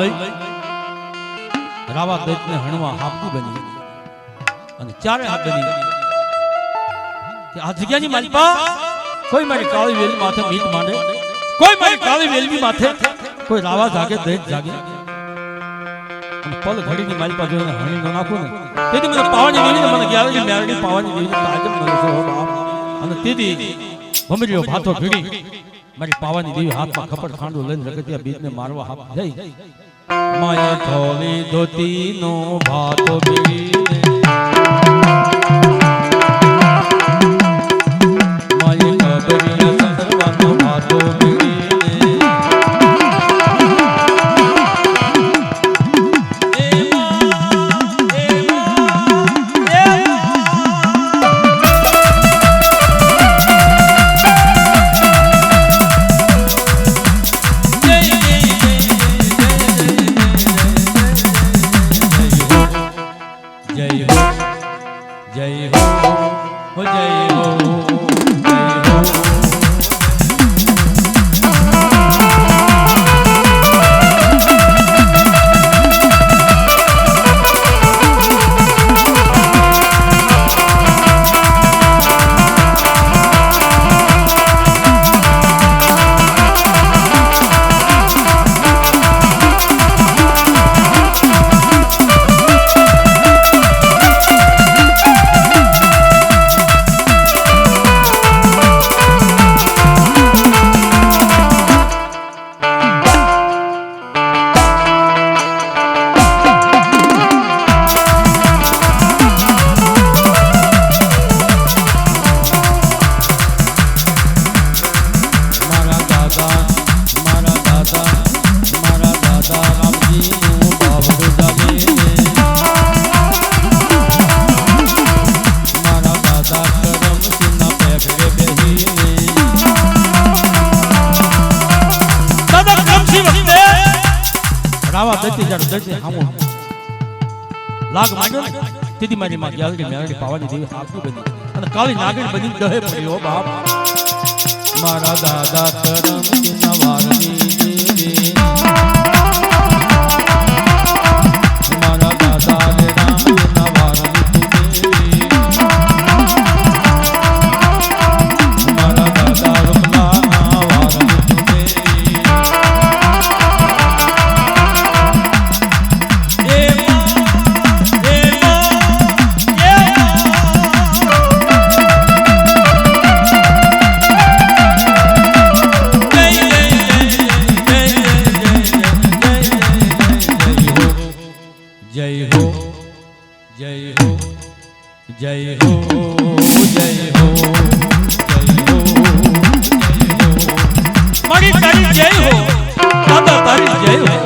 લઈ રાવા દૈતને હણવા હાપતી બની. અને ચારે હાથ બની. કે આ જગ્યાની માલિપા કોઈ મારી કાળી વેલી માથે મીટ માંડે? કોઈ મારી કાળી વેલવી માથે? કોઈ રાવા જાગે દૈત જાગે? અને પલ ઘડીની માલિપા જોઈને હણી ન નાખું ને? તેથી મને પાવાની દેવીને મને ગ્યારણી મેરડી પાવાની દેવીને તાજબ મને અને તેથી ભમરીઓ ભાથો ભીડી. મારી પાવાની દેવી હાથમાં ખપડ ખાંડો લઈને રગતિયા બીજને મારવા હાથ જઈ માયા થોલી ધોતી નો ભાતો ભીડીને જય હો જય હો જય હો. રાવા દત્તી જાડો દત્તી હામો. લાગ માંડ્યો ને? તેથી મારી માં ગ્યાલડી મેરડી પાવાની દેવી હાથની બની. અને કાળી નાગણ બની દહે પડ્યો બાપ. મારા દાદા કરમ કિનવારની હો જય હો જય હો જય હો જય હો જય હો. તારી જય હો.